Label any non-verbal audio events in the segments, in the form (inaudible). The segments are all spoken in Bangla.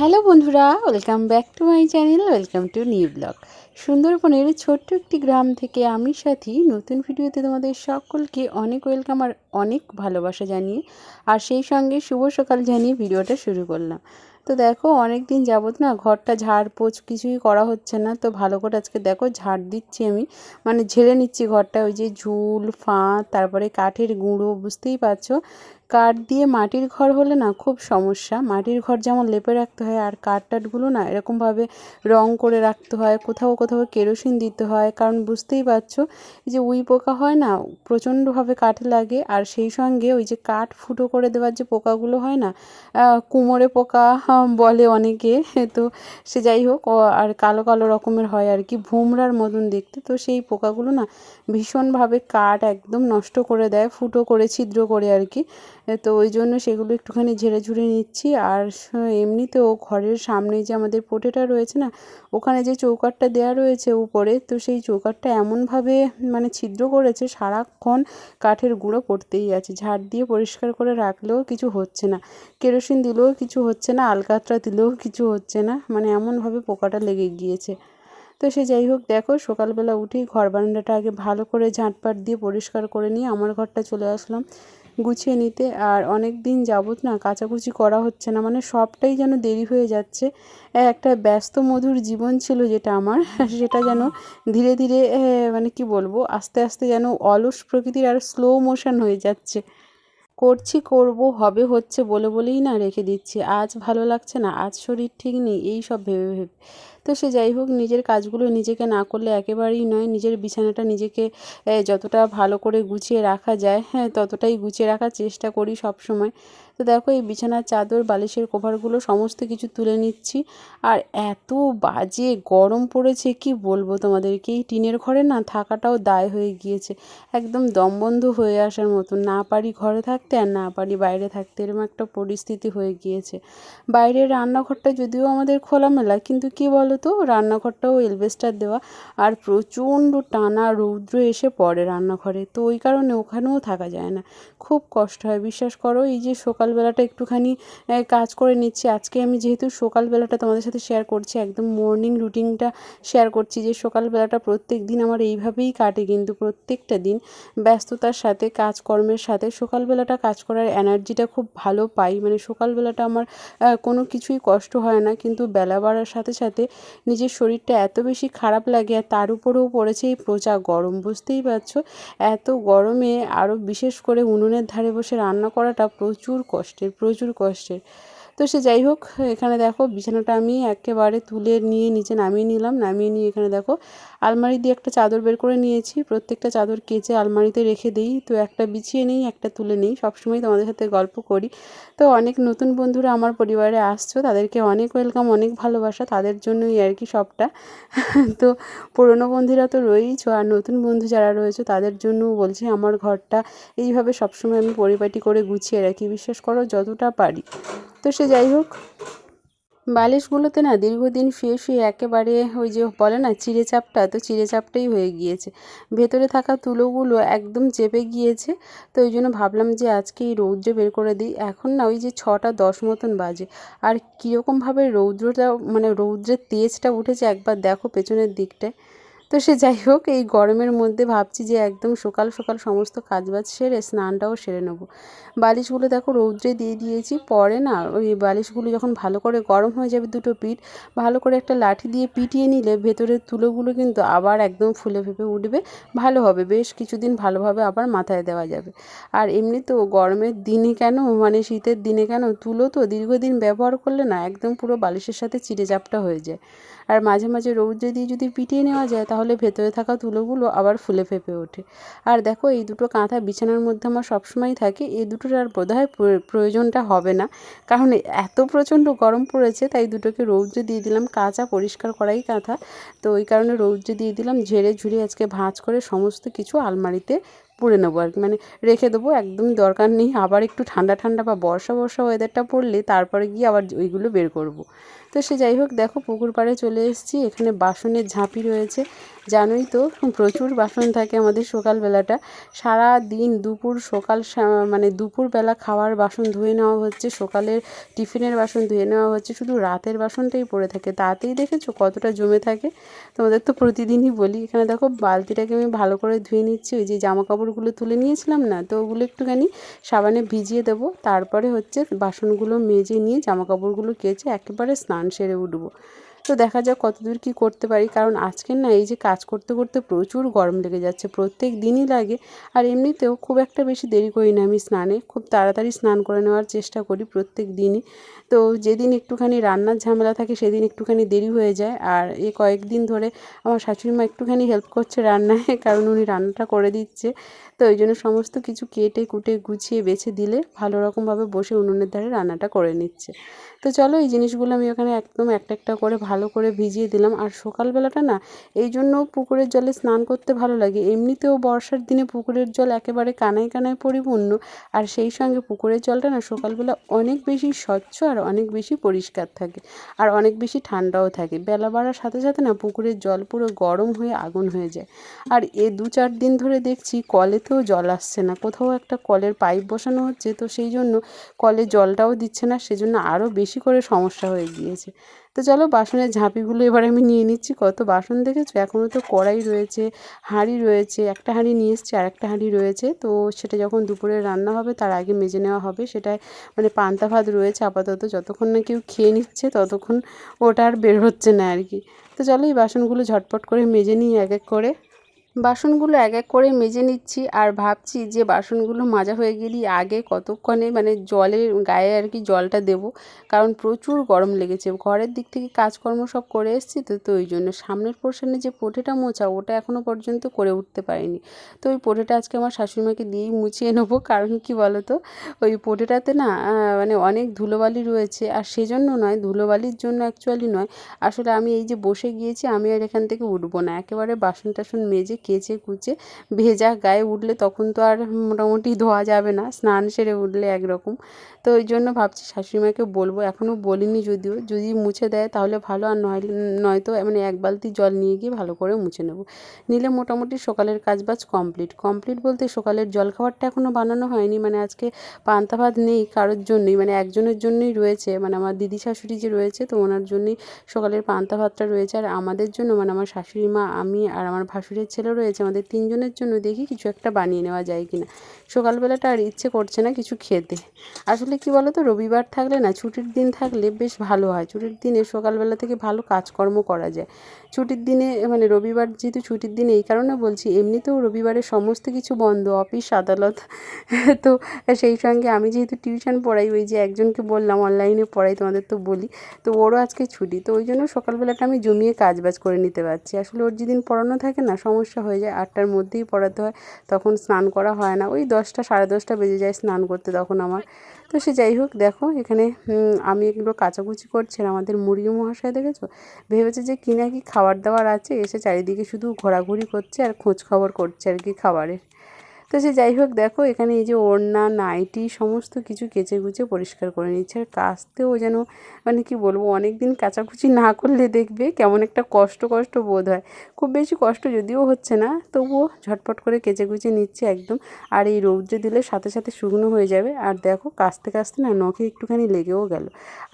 হ্যালো বন্ধুরা welcome back to my channel welcome to new blog সুন্দরবনের ছোট্ট একটি গ্রাম থেকে আমি সাথী, নতুন ভিডিওতে তোমাদের সকলকে অনেক ওয়েলকাম আর অনেক ভালোবাসা জানিয়ে, আর সেই সঙ্গে শুভ সকাল জানিয়ে ভিডিওটা শুরু করলাম। তো দেখো অনেক দিন যাবত না ঘরটা ঝাড় পোছ কিছুই করা হচ্ছে না, তো ভালো করে আজকে দেখো ঝাড় দিচ্ছি আমি মানে ঝেড়ে নিচ্ছি ঘরটা, ওই যে ঝুল, ফাঁদ, তারপরে কাঠের গুঁড়ো, বুঝতেই পারছ? কাঠ দিয়ে মাটির ঘর হলে না খুব সমস্যা। মাটির ঘর যেমন লেপে রাখতে হয় আর কাঠ টাঠগুলো না এরকমভাবে রং করে রাখতে হয়, কোথাও কোথাও কেরোসিন দিতে হয়। কারণ বুঝতেই পারছ যে উই পোকা হয় না, প্রচণ্ডভাবে কাঠে লাগে আর সেই সঙ্গে ওই যে কাঠ ফুটো করে দেওয়ার যে পোকাগুলো হয় না কুমোরে পোকা (laughs) বলে অনেকে। তো সে যাই হোক আর কালো কালো রকমের হয় আর কি, ভুমরার মতন দেখতে। তো সেই পোকাগুলো না ভীষণভাবে কাঠ একদম নষ্ট করে দেয়, ফুটো করে, ছিদ্র করে আর কি। তো ওই জন্য সেগুলো একটুখানি ঝেড়ে ঝুড়ে নিচ্ছি। আর এমনিতেও ঘরের সামনে যে আমাদের পোটেটা রয়েছে না, ওখানে যে চৌকাটটা দেওয়া রয়েছে উপরে, তো সেই চৌকাটটা এমনভাবে মানে ছিদ্র করেছে সারাক্ষণ কাঠের গুঁড়ো পড়তেই আছে। ঝাড় দিয়ে পরিষ্কার করে রাখলেও কিছু হচ্ছে না। কেরোসিন দিলেও কিছু হচ্ছে না, আলকাতরা দিলেও কিছু হচ্ছে না মানে এমনভাবে পোকাটা লেগে গিয়েছে। তো সে যাই হোক, দেখো সকালবেলা উঠেই ঘর বারান্দাটা আগে ভালো করে ঝাঁটপাট দিয়ে পরিষ্কার করে নিয়ে আমার ঘরটা চলে আসলাম। গুছিয়ে নিতে। আর অনেক দিন যাবত না কাচাকুচি করা হচ্ছে না মানে সবটাই যেন দেরি হয়ে যাচ্ছে। একটা ব্যস্ত, মধুর জীবন ছিল যেটা আমার, (laughs) সেটা যেন ধীরে ধীরে মানে কি বলব, আস্তে আস্তে যেন অলস প্রকৃতির আর স্লো মোশন হয়ে যাচ্ছে। করছি, করব, হবে, হচ্ছে বলে বলেই না রেখে দিচ্ছি। আজ ভালো লাগছে না, আজ শরীর ঠিক নেই, এই সব ভেবে ভেবে। তো সে যাই হোক, নিজের কাজগুলো নিজেকে না করলে একেবারেই নয়। নিজের বিছানাটা নিজেকে যতটা ভালো করে গুছিয়ে রাখা যায় হ্যাঁ ততটাই গুছিয়ে রাখার চেষ্টা করি সব সময় তো দেখো, এই বিছানার চাদর, বালিশের কভারগুলো সমস্ত কিছু তুলে নিচ্ছি। আর এত বাজে গরম পড়েছে, কি বলব তোমাদেরকে? এই টিনের ঘরে না থাকাটাও দায় হয়ে গিয়েছে। একদম দমবন্ধ হয়ে আসার মতো। না পারি ঘরে থাকতে আর না পারি বাইরে থাকতে, এরকম একটা পরিস্থিতি হয়ে গিয়েছে। বাইরের রান্নাঘরটা যদিও আমাদের খোলামেলা, কিন্তু কি বলো? তো, রান্নাঘরটাও এলবেস্টার দেওয়া। আর প্রচণ্ড টানা রৌদ্র এসে পড়ে রান্নাঘরে, তো ওই কারণে ওখানেও থাকা যায় না। খুব কষ্ট হয়, বিশ্বাস করো, এই যে সকালবেলাটা একটুখানি কাজ করে নিচ্ছি। আজকে আমি যেহেতু সকালবেলাটা তোমাদের সাথে শেয়ার করছি, একদম মর্নিং রুটিনটা শেয়ার করছি যে সকালবেলাটা প্রত্যেক দিন আমার এইভাবেই কাটে কিন্তু প্রত্যেকটা দিন। ব্যস্ততার সাথে, কাজকর্মের সাথে, সকালবেলাটা কাজ করার এনার্জিটা খুব ভালো পাই। মানে সকালবেলাটা আমার কোনো কিছুই কষ্ট হয় না, কিন্তু বেলা বাড়ার সাথে সাথে নিজের শরীরটা এত বেশি খারাপ লাগে আর তার উপরেও পড়েছে এই প্রচা গরম। বুঝতেই পারছ? এত গরমে আরও বিশেষ করে উনুনের ধারে বসে রান্না করাটা প্রচুর কষ্টের প্রচুর কষ্টের। তো সে যাই হোক, এখানে দেখো বিছানাটা আমি একেবারে তুলে নিয়ে নিচে নামিয়ে নিলাম। নামিয়ে নিয়ে এখানে দেখো আলমারি দিয়ে একটা চাদর বের করে নিয়েছি। প্রত্যেকটা চাদর কেচে আলমারিতে রেখে দিই। তো একটা বিছিয়ে নিই, একটা তুলে নিই। সবসময় তোমাদের সাথে গল্প করি। তো অনেক নতুন বন্ধুরা আমার পরিবারে আসছো, তাদেরকে অনেক ওয়েলকাম অনেক ভালোবাসা। তাদের জন্যই আর কি সবটা। (laughs) তো পুরনো বন্ধুরা তো রয়েইছো আর নতুন বন্ধু যারা রয়েছে, তাদের জন্যও বলছি আমার ঘরটা এইভাবে সবসময় আমি পরিপাটি করে গুছিয়ে রাখি। বিশ্বাস করো, যতটা পারি। তো সে যাই হোক, বালিশগুলোতে না দীর্ঘদিন শুয়ে শুয়ে একেবারে ওই যে বলে না চিড়ে চাপটা তো চিড়ে চাপটাই হয়ে গিয়েছে। ভেতরে থাকা তুলোগুলো একদম চেপে গিয়েছে, তো ওই জন্য ভাবলাম যে আজকে এই রৌদ্র বের করে দিই। এখন না ওই যে ছটা দশ মতন বাজে। আর কীরকমভাবে রৌদ্রটা মানে রৌদ্রের তেজটা উঠেছে একবার দেখো পেছনের দিকটায়। তো সে যাই হোক, এই গরমের মধ্যে ভাবছি যে একদম সকাল সকাল সমস্ত কাজবাজ সেরে স্নানটাও সেরে নেব। বালিশগুলো দেখো রৌদ্রে দিয়ে দিয়েছি, পরে না ওই বালিশগুলো যখন ভালো করে গরম হয়ে যাবে দুটো পিঠ, ভালো করে একটা লাঠি দিয়ে পিটিয়ে নিলে ভেতরের তুলোগুলো কিন্তু আবার একদম ফুলে ফেপে উঠবে, ভালো হবে, বেশ কিছুদিন ভালোভাবে আবার মাথায় দেওয়া যাবে। আর এমনি তো গরমের দিনে কেন মানে শীতের দিনে কেন, তুলো তো দীর্ঘদিন ব্যবহার করলে না একদম পুরো বালিশের সাথে চিড়ে চাপটা হয়ে যায়। আর মাঝে মাঝে রৌদ্রে দিয়ে যদি পিটিয়ে নেওয়া যায়, তাহলে ভেতরে থাকা তুলোগুলো আবার ফুলে ফেপে ওঠে। আর দেখো, এই দুটো কাঁথা বিছানার মধ্যে আমার সবসময় থাকে, এই দুটোর আর বোধহয় প্রয়োজনটা হবে না। কারণ এত প্রচণ্ড গরম পড়েছে, তাই দুটোকে রৌদ্রে দিয়ে দিলাম, কাঁচা পরিষ্কার করাই কাঁথা। তো ওই কারণে রৌদ্রে দিয়ে দিলাম, ঝেড়ে ঝুড়ে আজকে ভাঁজ করে সমস্ত কিছু আলমারিতে পুড়ে নেব আর কি। মানে রেখে দেবো একদম দরকার নেই। আবার একটু ঠান্ডা ঠান্ডা বা বর্ষা বর্ষা ওয়েদারটা পড়লে তারপরে গিয়ে আবার ওইগুলো বের করব। তো সে যাই হোক, দেখো পুকুর পাড়ে চলে এসেছি। এখানে বাসনের ঝাঁপি রয়েছে। জানোই তো, প্রচুর বাসন থাকে আমাদের সকালবেলাটা। সারা দিন দুপুর সকাল মানে দুপুরবেলা খাওয়ার বাসন ধুয়ে নেওয়া হচ্ছে, সকালের টিফিনের বাসন ধুয়ে নেওয়া হচ্ছে, শুধু রাতের বাসনটাই পড়ে থাকে। তাতেই দেখেছ কতটা জমে থাকে? তোমাদের তো প্রতিদিনই বলি। এখানে দেখো বালতিটাকে আমি ভালো করে ধুয়ে নিচ্ছি। ওই যে জামা কাপড়গুলো তুলে নিয়েছিলাম না, তো ওগুলো একটুখানি সাবানে ভিজিয়ে দেবো। তারপরে হচ্ছে বাসনগুলো মেজে নিয়ে জামা কাপড়গুলো কেচে একেবারে স্নান সেরে উঠবো তো দেখা যাক কতদূর কী করতে পারি। কারণ আজকের না এই যে কাজ করতে করতে প্রচুর গরম লেগে যাচ্ছে, প্রত্যেক দিনই লাগে। আর এমনিতেও খুব একটা বেশি দেরি করি না আমি স্নানে, খুব তাড়াতাড়ি স্নান করে নেওয়ার চেষ্টা করি প্রত্যেক দিনই। তো যেদিন একটুখানি রান্নার ঝামেলা থাকে সেদিন একটুখানি দেরি হয়ে যায়। আর এ কয়েকদিন ধরে আমার শাশুড়ি মা একটুখানি হেল্প করছে রান্নায়, (laughs) কারণ উনি রান্নাটা করে দিচ্ছে। তো ওই জন্য সমস্ত কিছু কেটে, কুটে, গুছিয়ে, বেছে দিলে ভালো রকমভাবে বসে উনুনের ধারে রান্নাটা করে নিচ্ছে। তো চলো এই জিনিসগুলো আমি ওখানে একদম একটা একটা করে ভালো করে ভিজিয়ে দিলাম। আর সকালবেলাটা না, এই জন্য পুকুরের জলে স্নান করতে ভালো লাগে। এমনিতেও বর্ষার দিনে পুকুরের জল একেবারে কানায় কানায় পরিপূর্ণ। আর সেই সঙ্গে পুকুরের জলটা না সকালবেলা অনেক বেশি স্বচ্ছ আর অনেক বেশি পরিষ্কার থাকে। আর অনেক বেশি ঠান্ডাও থাকে। বেলা বাড়ার সাথে সাথে না পুকুরের জল পুরো গরম হয়ে আগুন হয়ে যায়। আর এ দু চার দিন ধরে দেখছি কলেতেও জল আসছে না। কোথাও একটা কলের পাইপ বসানো হচ্ছে, তো সেই জন্য কলে জলটাও দিচ্ছে না। সেজন্য আরও বেশি করে সমস্যা হয়ে গিয়েছে। তো চলো বাসনের ঝাঁপিগুলো এবার আমি নিয়ে নিচ্ছি। কত বাসন দেখেছ? এখনও তো কড়াই রয়েছে, হাঁড়ি রয়েছে, একটা হাঁড়ি নিয়ে এসছি, আর একটা হাঁড়ি রয়েছে। তো সেটা যখন দুপুরে রান্না হবে, তার আগে মেজে নেওয়া হবে। সেটায় মানে পান্তা ভাত রয়েছে আপাতত। যতক্ষণ না কেউ খেয়ে নিচ্ছে, ততক্ষণ ওটা আর বের হচ্ছে না আর কি। তো চলো এই বাসনগুলো ঝটপট করে মেজে নিই এক এক করে। বাসনগুলো এক এক করে মেজে নিচ্ছি আর ভাবছি যে বাসনগুলো মাজা হয়ে গেলেই আগে কতক্ষণে মানে জলের গায়ে আর কি জলটা দেবো। কারণ প্রচুর গরম লেগেছে। ঘরের দিক থেকে কাজকর্ম সব করে এসেছি তো তো ওই জন্য সামনের পোর্শনে যে পোটেটা মোছা ওটা এখনও পর্যন্ত করে উঠতে পারিনি। তো ওই পোটেটা আজকে আমার শাশুড়িমাকে দিয়েই মুছিয়ে নেব। কারণ কি বলো তো ওই পোটেটাতে না মানে অনেক ধুলোবালি রয়েছে। আর সেজন্য নয়, ধুলোবালির জন্য অ্যাকচুয়ালি নয়। আসলে আমি এই যে বসে গিয়েছি, আমি আর এখান থেকে উঠবো না। একেবারে বাসন টাসন মেজে কেচে কুচে, ভেজা গায়ে উঠলে তখন তো আর মোটামুটি ধোয়া যাবে না, স্নান সেরে উঠলে একরকম। তো ওই জন্য ভাবছি শাশুড়িমাকে বলব এখনও বলিনি যদিও, যদি মুছে দেয় তাহলে ভালো, আর নয়, নয়তো মানে এক বালতি জল নিয়ে গিয়ে ভালো করে মুছে নেব। নিলে মোটামুটি সকালের কাজবাজ কমপ্লিট। কমপ্লিট বলতে সকালের জলখাবারটা এখনও বানানো হয়নি মানে আজকে পান্তা ভাত নেই কারোর জন্যই মানে একজনের জন্যই রয়েছে মানে আমার দিদি শাশুড়ি যে রয়েছে, তো ওনার জন্যই সকালের পান্তা ভাতটা রয়েছে, আর আমাদের জন্য মানে আমার শাশুড়ি মা আমি, আর আমার ভাসুরের ছেলে রয়েছে, আমাদের তিনজনের জন্য দেখি কিছু একটা বানিয়ে নেওয়া যায় কি না সকালবেলাটা আর ইচ্ছে করছে না কিছু খেতে। আসলে কি বলো তো রবিবার থাকলে না, ছুটির দিন থাকলে বেশ ভালো হয়। ছুটির দিনে সকালবেলা থেকে ভালো কাজকর্ম করা যায়। ছুটির দিনে মানে রবিবার যেহেতু ছুটির দিন, এই কারণে বলছি, এমনিতেও রবিবারে সমস্ত কিছু বন্ধ, অফিস, আদালত। তো সেই সঙ্গে আমি যেহেতু টিউশন পড়াই, ওই যে একজনকে বললাম, অনলাইনে পড়াই, তোমাদের তো বলি, তো ওরও আজকে ছুটি। তো ওই জন্য সকালবেলাটা আমি জমিয়ে কাজবাজ করে নিতে পারছি। আসলে ওর যেদিন পড়ানো থাকে না, সমস্যা হয়ে যায়, আটটার মধ্যেই পড়াতে হয়, তখন স্নান করা হয় না। ওই দশটা, সাড়ে দশটা বেজে যায় স্নান করতে তখন আমার। তো সে যাই হোক, দেখো এখানে আমি এগুলো কাচাকুচি করছেন আমাদের মুরগি মহাশয় দেখেছ? ভেবেছে যে কি না কি খাবার দাবার আছে, এসে চারিদিকে শুধু ঘোরাঘুরি করছে আর খোঁজ খবর করছে আর কি খাবারের। তো সে যাই হোক, দেখো এখানে এই যে ওড়না, নাইটি সমস্ত কিছু কেচে কুচে পরিষ্কার করে নিচ্ছে। আর কাচতেও যেন মানে কি বলব অনেক দিন কাচাকুচি না করলে দেখবে কেমন একটা কষ্ট কষ্ট বোধ হয়। খুব বেশি কষ্ট যদিও হচ্ছে না, তবুও ঝটপট করে কেচে কুচে নিচ্ছে একদম। আর এই রৌদ্রে দিলে সাথে সাথে শুকনো হয়ে যাবে। আর দেখো কাচতে কাচতে না নখে একটুখানি লেগেও গেল।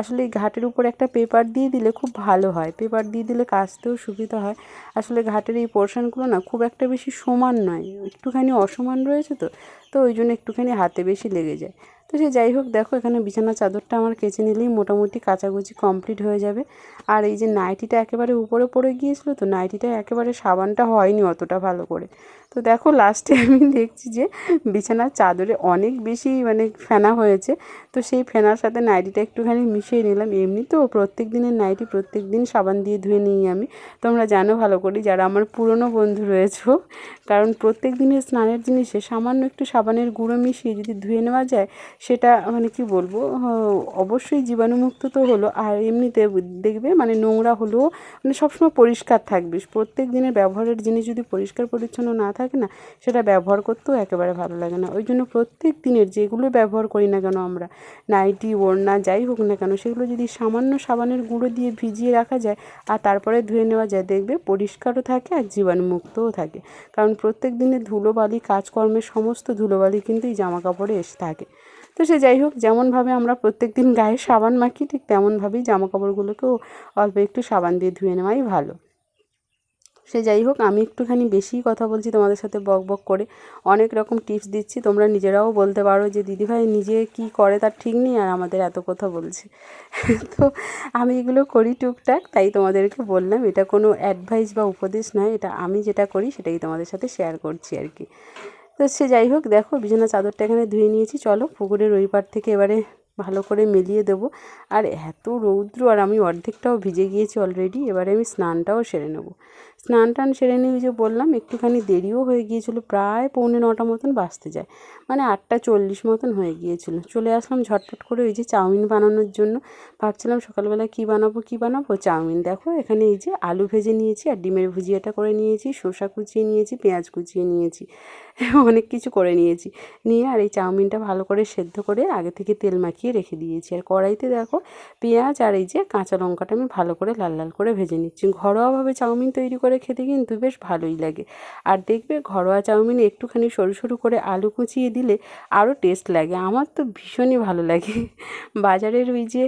আসলে এই ঘাটের উপর একটা পেপার দিয়ে দিলে খুব ভালো হয়। পেপার দিয়ে দিলে কাচতেও সুবিধা হয়। আসলে ঘাটের এই পোর্শনগুলো না খুব একটা বেশি সমান নয়, একটুখানি অসমান রয়েছে তো? তো ওই জন্য একটুখানি হাতে বেশি লেগে যায়। তো সে যাই হোক, দেখো এখানে বিছানা চাদরটা আমার কেচে নিলেই মোটামুটি কাচাকুচি কমপ্লিট হয়ে যাবে। আর এই যে নাইটিটা একেবারে উপরে পড়ে গিয়েছিল তো নাইটিটা একেবারে সাবানটা হয়নি অতটা ভালো করে। তো দেখো লাস্টে আমি দেখছি যে বিছানার চাদরে অনেক বেশি মানে ফেনা হয়েছে। তো সেই ফেনার সাথে নাইটিটা একটুখানি মিশিয়ে নিলাম। এমনি তো প্রত্যেক দিনের নাইটি প্রত্যেক দিন সাবান দিয়ে ধুয়ে নিই আমি। তোমরা জানো ভালো করে যারা আমার পুরনো বন্ধু রয়েছো, কারণ প্রত্যেক দিনের স্নানের জিনিসে সামান্য একটু সাবানের গুঁড়ো মিশিয়ে যদি ধুয়ে নেওয়া যায়, সেটা মানে কি বলব অবশ্যই জীবাণুমুক্ত তো হলো। আর এমনিতে দেখবে মানে নোংরা হলেও মানে সবসময় পরিষ্কার থাকবে। প্রত্যেক দিনের ব্যবহারের জিনিস যদি পরিষ্কার পরিচ্ছন্ন না থাকে না, সেটা ব্যবহার করতেও একেবারে ভালো লাগে না। ওই জন্য প্রত্যেক দিনের যেগুলো ব্যবহার করি না কেন আমরা, নাইটি, ওড়না, যাই হোক না কেন, সেগুলো যদি সামান্য সাবানের গুঁড়ো দিয়ে ভিজিয়ে রাখা যায় আর তারপরে ধুয়ে নেওয়া যায়, দেখবে পরিষ্কারও থাকে আর জীবাণুমুক্তও থাকে। কারণ প্রত্যেক দিনের ধুলোবালি কাজকর্মের সমস্ত ধুলোবালি কিন্তু এই জামা কাপড়ে এসে থাকে। তো সে যাই হোক, যেমনভাবে আমরা প্রত্যেক দিন গায়ে সাবান মাখি, ঠিক তেমনভাবেই জামা কাপড়গুলোকেও অল্প একটু সাবান দিয়ে ধুয়ে নেওয়াই ভালো। সে যাই হোক, আমি একটুখানি বেশিই কথা বলছি তোমাদের সাথে বক বক করে। অনেক রকম টিপস দিচ্ছি, তোমরা নিজেরাও বলতে পারো যে, দিদিভাই, নিজে কি করে তার ঠিক নেই আর আমাদের এত কথা বলছে? (laughs) তো আমি এগুলো করি টুকটাক, তাই তোমাদেরকে বললাম, এটা কোনো অ্যাডভাইস বা উপদেশ নয়, এটা আমি যেটা করি সেটাই তোমাদের সাথে শেয়ার করছি আর কি। তো সে যাই হোক, দেখো বিছানা চাদরটা এখানে ধুয়ে নিয়েছি। চলো পুকুরের ওই পার থেকে এবারে ভালো করে মিলিয়ে দেবো। আর এত রৌদ্র, আর আমি অর্ধেকটাও ভিজে গিয়েছি অলরেডি এবারে আমি স্নানটাও সেরে নেব। স্নান টান সেরে নিয়ে যে বললাম, একটুখানি দেরিও হয়ে গিয়েছিল, প্রায় পৌনে নটা মতন বাজতে যায়। মানে আটটা চল্লিশ মতন হয়ে গিয়েছিল। চলে আসলাম ঝটপট করে ওই যে চাউমিন বানানোর জন্য। ভাবছিলাম সকালবেলা কী বানাবো কী বানাবো? চাউমিন দেখো, এখানে এই যে আলু ভেজে নিয়েছি আর ডিমের ভুজিয়াটা করে নিয়েছি, শসা কুচিয়ে নিয়েছি, পেঁয়াজ কুচিয়ে নিয়েছি, (laughs) অনেক কিছু করে নিয়েছি। নিয়ে আর এই চাউমিনটা ভালো করে সেদ্ধ করে আগে থেকে তেল মাখিয়ে রেখে দিয়েছি। আর কড়াইতে দেখো পেঁয়াজ আর এই যে কাঁচা লঙ্কাটা আমি ভালো করে লাল লাল করে ভেজে নিচ্ছি। ঘরোয়াভাবে চাউমিন তৈরি করে খেতে কিন্তু বেশ ভালোই লাগে। আর দেখবে ঘরোয়া চাউমিনে একটুখানি সরু সরু করে আলু কুচিয়ে দিলে আরও টেস্ট লাগে। আমার তো ভীষণই ভালো লাগে। বাজারের ওই যে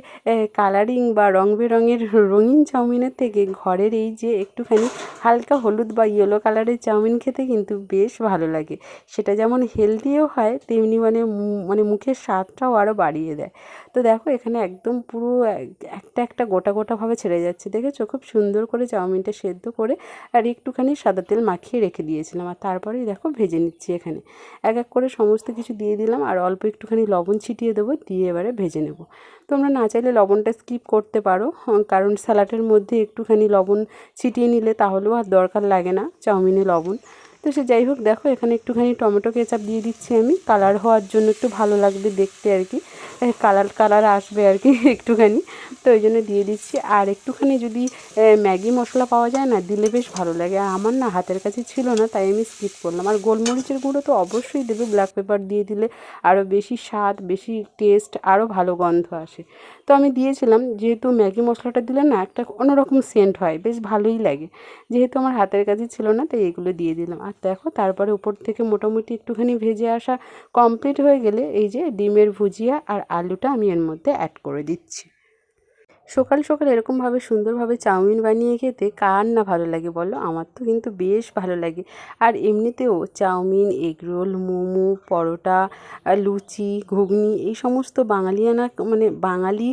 কালারিং বা রং বেরঙের রঙিন চাউমিনের থেকে ঘরের এই যে একটুখানি হালকা হলুদ বা ইয়েলো কালারের চাউমিন খেতে কিন্তু বেশ ভালো লাগে। সেটা যেমন হেলদিও হয়, তেমনি মানে মানে মুখের স্বাদটাও আরও বাড়িয়ে দেয়। তো দেখো এখানে একদম পুরো একটা একটা গোটা গোটাভাবে ছেড়ে যাচ্ছে, দেখেছ? খুব সুন্দর করে চাউমিনটা সেদ্ধ করে আর একটুখানি সাদা তেল মাখিয়ে রেখে দিয়েছিলাম। আর তারপরেই দেখো ভেজে নিচ্ছি এখানে। এক এক করে সমস্ত কিছু দিয়ে দিলাম আর অল্প একটুখানি লবণ ছিটিয়ে দেবো, দিয়ে এবারে ভেজে নেব। তোমরা না চাইলে লবণটা স্কিপ করতে পারো কারণ স্যালাডের মধ্যে একটুখানি লবণ ছিটিয়ে নিলে তাহলেও আর দরকার লাগে না চাউমিনে লবণ। তো সে যাই হোক, দেখো এখানে একটুখানি টমেটো কেচাপ দিয়ে দিচ্ছি আমি। কালার হওয়ার জন্য একটু ভালো লাগবে দেখতে আর কি। কালার কালার আসবে আর কি (laughs) একটুখানি। তো ওই জন্য দিয়ে দিচ্ছি। আর একটুখানি যদি ম্যাগি মশলা পাওয়া যায় না, দিলে বেশ ভালো লাগে। আর আমার না হাতের কাছে ছিল না, তাই আমি স্কিপ করলাম। আর গোলমরিচের গুঁড়ো তো অবশ্যই দেবে ব্ল্যাক পেপার দিয়ে দিলে আরও বেশি স্বাদ, বেশি টেস্ট আরও ভালো গন্ধ আসে। তো আমি দিয়েছিলাম, যেহেতু ম্যাগি মশলাটা দিলে না একটা অন্যরকম সেন্ট হয়, বেশ ভালোই লাগে। যেহেতু আমার হাতের কাছে ছিল না, তাই এগুলো দিয়ে দিলাম। আর দেখো, তারপরে উপর থেকে মোটামুটি একটুখানি ভেজে আসা কমপ্লিট হয়ে গেলে এই যে ডিমের ভুজিয়া আর আলুটা আমি এর মধ্যে অ্যাড করে দিচ্ছি। সকাল সকাল এরকমভাবে সুন্দরভাবে চাউমিন বানিয়ে খেতে কার না ভালো লাগে বলো? আমার তো কিন্তু বেশ ভালো লাগে। আর এমনিতেও চাউমিন এগরোল মোমো, পরোটা লুচি, ঘুগনি এই সমস্ত বাঙালিয়ানা মানে বাঙালি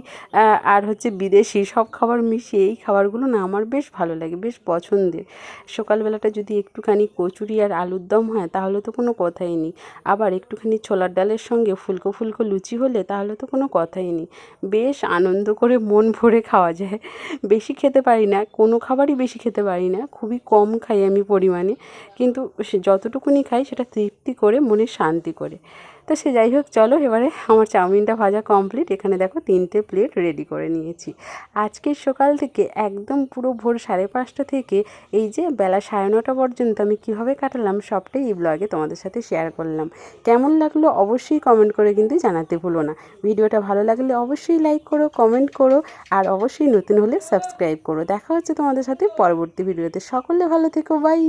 আর হচ্ছে বিদেশি সব খাবার মিশিয়ে এই খাবারগুলো না আমার বেশ ভালো লাগে, বেশ পছন্দের। সকালবেলাটা যদি একটুখানি কচুরি আর আলুর দম হয় তাহলে তো কোনো কথাই নেই। আবার একটুখানি ছোলার ডালের সঙ্গে ফুলকো ফুলকো লুচি হলে তাহলে তো কোনো কথাই নেই। বেশ আনন্দ করে মন ভরে খাওয়া যায়। বেশি খেতে পারি না, কোনো খাবারই বেশি খেতে পারি না, খুবই কম খাই আমি পরিমাণে। কিন্তু যতটুকুনি খাই সেটা তৃপ্তি করে, মনে শান্তি করে। তো সে যাই হোক, চলো এবারে আমার চাউমিনটা ভাজা কমপ্লিট এখানে দেখো তিনটে প্লেট রেডি করে নিয়েছি। আজকের সকাল থেকে একদম পুরো ভোর সাড়ে পাঁচটা থেকে এই যে বেলা সাড়ে নটা পর্যন্ত আমি কীভাবে কাটালাম সবটাই এই ব্লগে তোমাদের সাথে শেয়ার করলাম। কেমন লাগল অবশ্যই কমেন্ট করে কিন্তু জানাতে ভুলো না। ভিডিওটা ভালো লাগলে অবশ্যই লাইক করো কমেন্ট করো, আর অবশ্যই নতুন হলে সাবস্ক্রাইব করো। দেখা হচ্ছে তোমাদের সাথে পরবর্তী ভিডিওতে সকলে ভালো থেকো বাই